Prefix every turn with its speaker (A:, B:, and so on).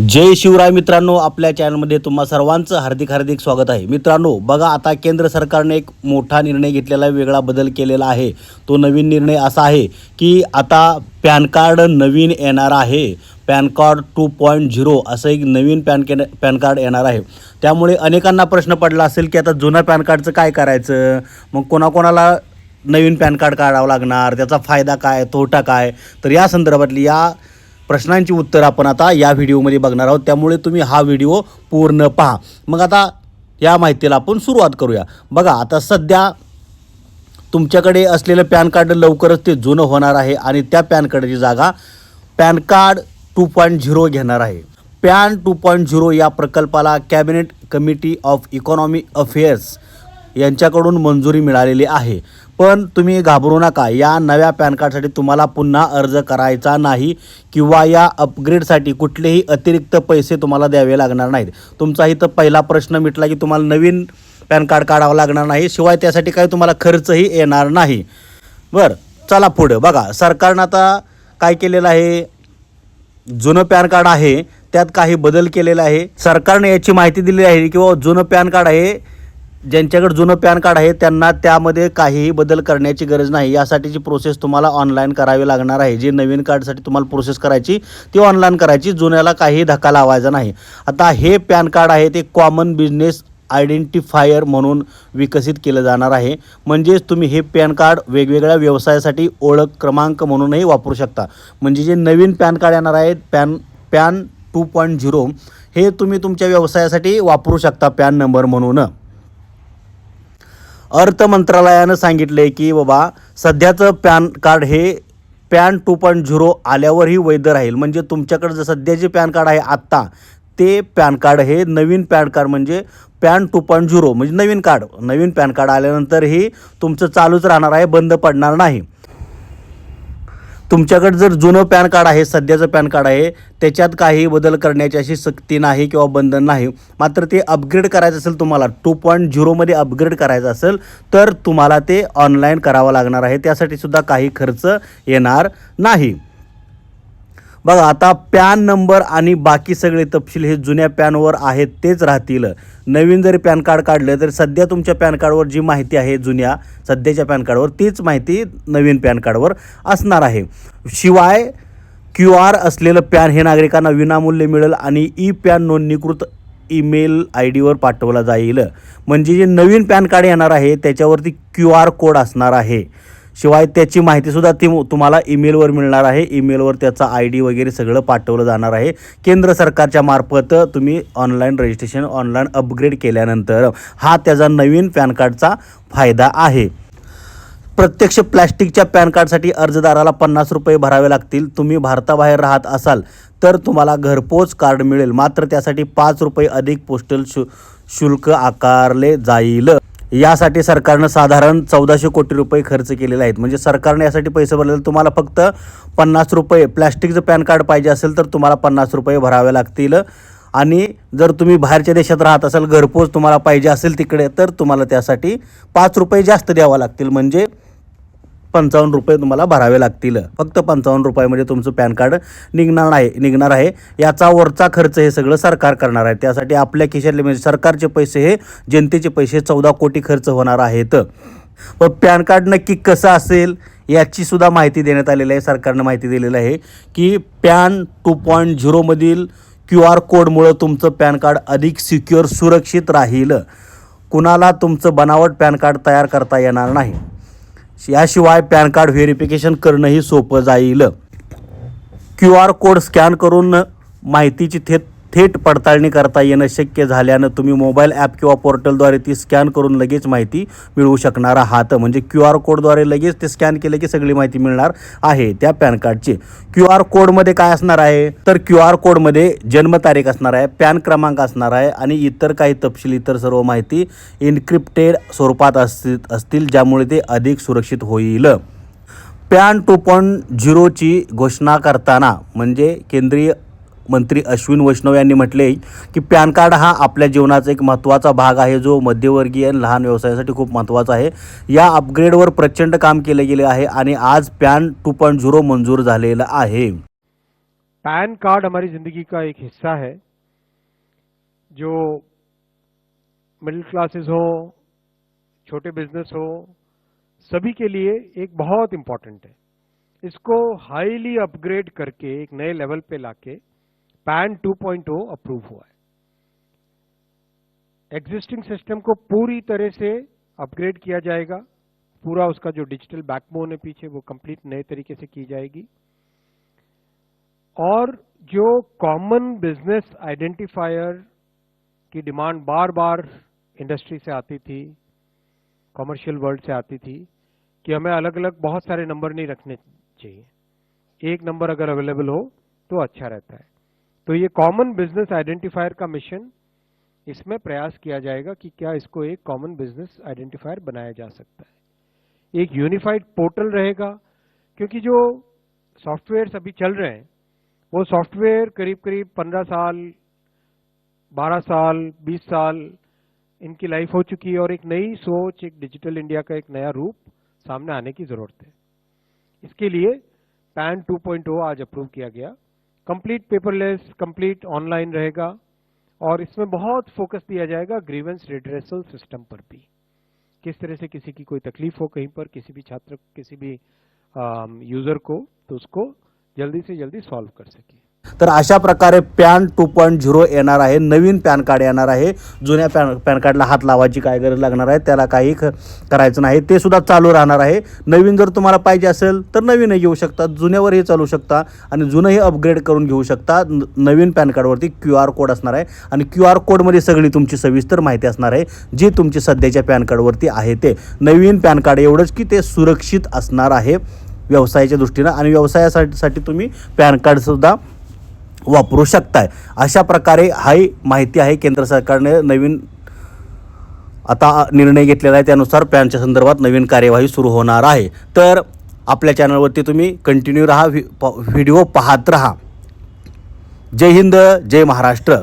A: जय शिवराय मित्रांनो आपल्या चॅनलमध्ये तुम्हा सर्वांचं हार्दिक हार्दिक स्वागत आहे. मित्रांनो बघा आता केंद्र सरकारने एक मोठा निर्णय घेतलेला आहे, वेगळा बदल केलेला आहे. तो नवीन निर्णय असा आहे की आता पॅन कार्ड नवीन येणार आहे. PAN card two point zero असं एक नवीन पॅन के पॅन कार्ड येणार आहे. त्यामुळे अनेकांना प्रश्न पडला असेल की आता जुनं पॅन कार्डचं काय करायचं? मग कोणाकोणाला नवीन पॅन कार्ड काढावं लागणार? त्याचा फायदा काय? तोटा काय? तर या संदर्भातली या प्रश्नांची उत्तर आपण आता या व्हिडिओमध्ये बघणार आहोत. त्यामुळे तुम्ही हा व्हिडिओ पूर्ण पहा. मग आता या माहितीला आपण सुरुवात करूया. बघा आता सध्या तुमच्याकडे असलेलं पॅन कार्ड लवकरच ते जुनं होणार आहे आणि त्या पॅन कार्डची जागा PAN card two point zero घेणार आहे. पॅन टू पॉईंट झिरो या प्रकल्पाला cabinet committee of economy affairs यांच्याकडून मंजुरी मिळालेली आहे. पण तुम्ही घाबरू नका. या नव्या पॅन कार्डसाठी तुम्हाला पुन्हा अर्ज करायचा नाही किंवा या अपग्रेडसाठी कुठलेही अतिरिक्त पैसे तुम्हाला द्यावे लागणार नाहीत. तुमचा इथं पहिला प्रश्न मिटला की तुम्हाला नवीन पॅन कार्ड काढावं लागणार नाही. शिवाय त्यासाठी काही तुम्हाला खर्चही येणार नाही. बरं चला पुढं. बघा सरकारनं आता काय केलेलं आहे? जुनं पॅन कार्ड आहे त्यात काही बदल केलेला आहे. सरकारने याची माहिती दिली आहे किंवा जुनं पॅन कार्ड आहे ज्यांच्याकडे जुनं पॅन कार्ड आहे त्यांना त्यामध्ये काहीही बदल करण्याची गरज नाही. यासाठीची प्रोसेस तुम्हाला ऑनलाईन करावी लागणार आहे. जी नवीन कार्डसाठी तुम्हाला प्रोसेस करायची ती ऑनलाईन करायची. जुन्याला काहीही धक्का लावायचा नाही. आता हे पॅन कार्ड आहे ते कॉमन बिझनेस आयडेंटिफायर म्हणून विकसित केलं जाणार आहे. म्हणजेच तुम्ही हे पॅन कार्ड वेगवेगळ्या व्यवसायासाठी ओळख क्रमांक म्हणूनही वापरू शकता. म्हणजे जे नवीन पॅन कार्ड येणार आहे PAN PAN two point zero हे तुम्ही तुमच्या व्यवसायासाठी वापरू शकता पॅन नंबर म्हणून. अर्थ मंत्रालयानं सांगितलं आहे की बाबा सध्याचं पॅन कार्ड हे पॅन टू पॉईंट झिरो आल्यावरही वैध राहील. म्हणजे तुमच्याकडे जर सध्या जे पॅन कार्ड आहे आत्ता ते पॅन कार्ड हे नवीन पॅन कार्ड म्हणजे पॅन टू पॉईंट झिरो म्हणजे नवीन कार्ड. नवीन पॅन कार्ड आल्यानंतरही तुमचं चालूच राहणार आहे बंद पडणार नाही. तुमच्याकडे जर जुनं पॅन कार्ड आहे सध्याचं पॅन कार्ड आहे त्याच्यात काही बदल करण्याची अशी सक्ती नाही किंवा बंधन नाही. मात्र ते अपग्रेड करायचं असेल तुम्हाला टू पॉईंट झिरोमध्ये अपग्रेड करायचं असेल तर तुम्हाला ते ऑनलाईन करावं लागणार आहे. त्यासाठी सुद्धा काही खर्च येणार नाही. बघा आता पॅन नंबर आणि बाकी सगळे तपशील हे जुन्या पॅनवर आहेत तेच राहतील. नवीन जरी पॅन कार्ड काढलं तर सध्या तुमच्या पॅन कार्डवर जी माहिती आहे जुन्या सध्याच्या पॅन कार्डवर तीच माहिती नवीन पॅन कार्डवर असणार आहे. शिवाय क्यू आर असलेलं पॅन हे नागरिकांना विनामूल्य मिळेल आणि ई पॅन नोंदणीकृत ईमेल आय डीवर पाठवला जाईल. म्हणजे जे नवीन पॅन कार्ड येणार आहे त्याच्यावरती क्यू आर कोड असणार आहे. शिवाय त्याची माहितीसुद्धा ती तुम्हाला ईमेलवर मिळणार आहे. ईमेलवर त्याचा आय डी वगैरे सगळं पाठवलं जाणार आहे. केंद्र सरकारच्या मार्फत तुम्ही ऑनलाईन रजिस्ट्रेशन ऑनलाईन अपग्रेड केल्यानंतर हा त्याचा नवीन पॅन कार्डचा फायदा आहे. प्रत्यक्ष प्लॅस्टिकच्या पॅन कार्डसाठी अर्जदाराला पन्नास रुपये भरावे लागतील. तुम्ही भारताबाहेर राहत असाल तर तुम्हाला घरपोच कार्ड मिळेल. मात्र त्यासाठी पाच रुपये अधिक पोस्टल शु शुल्क आकारले जाईल. यासाठी सरकारनं साधारण चौदाशे कोटी रुपये खर्च केलेले आहेत. म्हणजे सरकारने यासाठी पैसे भरलेले. तुम्हाला फक्त पन्नास रुपये प्लॅस्टिकचं पॅन कार्ड पाहिजे असेल तर तुम्हाला पन्नास रुपये भरावे लागतील. आणि जर तुम्ही बाहेरच्या देशात राहत असाल घरपोच तुम्हाला पाहिजे असेल तिकडे तर तुम्हाला त्यासाठी पाच रुपये जास्त द्यावं लागतील. म्हणजे पंचावन्न रुपये तुम्हाला भरावे लागतील. फक्त पंचावन्न रुपयामध्ये तुमचं पॅन कार्ड निघणार नाही निघणार आहे. याचा वरचा खर्च हे सगळं सरकार करणार आहे. त्यासाठी आपल्या खिशातले म्हणजे सरकारचे पैसे हे जनतेचे पैसे चौदा कोटी खर्च होणार आहेत. व पॅन कार्ड नक्की कसं असेल याची सुद्धा माहिती देण्यात आलेली आहे. सरकारनं माहिती दिलेलं आहे की पॅन टू पॉईंट झिरोमधील क्यू आर कोडमुळं तुमचं पॅन कार्ड अधिक सिक्युअर सुरक्षित राहील. कुणाला तुमचं बनावट पॅन कार्ड तयार करता येणार नाही. याशिवाय पॅन कार्ड व्हेरिफिकेशन करणंही सोपं जाईल. क्यू आर कोड स्कॅन करून माहितीची थेट थेट पडताळणी करता येणं शक्य झाल्यानं तुम्ही मोबाईल ॲप किंवा पोर्टलद्वारे ती स्कॅन करून लगेच माहिती मिळवू शकणार आहात. म्हणजे क्यू आर कोडद्वारे लगेच ते स्कॅन केलं की सगळी माहिती मिळणार आहे त्या पॅन कार्डची. क्यू आर कोडमध्ये काय असणार आहे? तर क्यू आर कोडमध्ये जन्मतारीख असणार आहे पॅन क्रमांक असणार आहे आणि इतर काही तपशील इतर सर्व माहिती इन्क्रिप्टेड स्वरूपात असतील असतील ज्यामुळे ते अधिक सुरक्षित होईल. पॅन टू पॉईंट झिरोची घोषणा करताना म्हणजे केंद्रीय मंत्री अश्विन वैष्णव यांनी म्हटले की पॅन कार्ड हा आपल्या जीवनाचा एक महत्त्वाचा भाग आहे जो मध्यवर्गीय आणि लहान व्यवसायासाठी खूप महत्त्वाचा आहे. या अपग्रेडवर प्रचंड काम केले गेले आहे आणि आज पॅन टू पॉईंट झिरो मंजूर झालेलं आहे.
B: पैन कार्ड हमारी ज़िंदगी का एक हिस्सा है जो मिडिल क्लासेस हो छोटे बिजनेस हो सभी के लिए एक बहुत इम्पॉर्टेंट है। इसको हाईली अपग्रेड करके एक नए लेवल पे लाके पैन 2.0 अप्रूव हुआ है। एग्जिस्टिंग सिस्टम को पूरी तरह से अपग्रेड किया जाएगा। पूरा उसका जो डिजिटल बैकबोन है पीछे, वो कंप्लीट नए तरीके से की जाएगी। और जो कॉमन बिज़नेस आइडेंटिफायर की डिमांड बार बार इंडस्ट्री से आती थी कॉमर्शियल वर्ल्ड से आती थी, कि हमें अलग अलग बहुत सारे नंबर नहीं रखने चाहिए। एक नंबर अगर अवेलेबल हो तो अच्छा रहता है। तो ये कॉमन बिज़नेस आइडेंटिफायर का मिशन इसमें प्रयास किया जाएगा कि क्या इसको एक कॉमन बिज़नेस आइडेंटिफायर बनाया जा सकता है। एक यूनिफाइड पोर्टल रहेगा, क्योंकि जो सॉफ्टवेयर अभी चल रहे हैं, वो सॉफ्टवेयर करीब करीब पंद्रह साल, बारह साल, बीस साल इनकी लाइफ हो चुकी है और एक नई सोच, एक डिजिटल इंडिया का एक नया रूप सामने आने की ज़रूरत है। इसके लिए पैन 2.0 आज अप्रूव किया गया। कंप्लीट पेपरलेस कंप्लीट ऑनलाइन रहेगा और इसमें बहुत फोकस दिया जाएगा ग्रीवेंस रिड्रेसल सिस्टम पर भी। किस तरह से किसी की कोई तकलीफ़ हो कहीं पर, किसी भी छात्र, किसी भी यूज़र को तो उसको जल्दी से जल्दी सॉल्व कर सके।
A: तर अशा प्रकारे पॅन टू पॉईंट झिरो येणार आहे. नवीन पॅन कार्ड येणार आहे. जुन्या पॅन पॅन कार्डला हात लावायची काय गरज लागणार आहे त्याला काही ख- करायचं नाही. ते सुद्धा चालू राहणार आहे. नवीन जर तुम्हाला पाहिजे असेल तर नवीनही घेऊ शकता जुन्यावरही चालू शकता आणि जुनंही अपग्रेड करून घेऊ शकता. न- नवीन पॅन कार्डवरती क्यू आर कोड असणार आहे आणि क्यू आर कोडमध्ये सगळी तुमची सविस्तर माहिती असणार आहे जी तुमची सध्याच्या पॅन कार्डवरती आहे ते. नवीन पॅन कार्ड एवढंच की ते सुरक्षित असणार आहे व्यवसायाच्या दृष्टीनं आणि व्यवसायासाठी साठी तुम्ही पॅन कार्डसुद्धा वापरू शकताय. अशा प्रकारे हाही माहिती आहे केंद्र सरकारने नवीन आता निर्णय घेतलेला आहे. त्यानुसार पॅनच्या संदर्भात नवीन कार्यवाही सुरू होणार आहे. तर आपल्या चॅनलवरती तुम्ही कंटिन्यू राहा. प- व्हिडिओ पाहत राहा. जय हिंद जय महाराष्ट्र.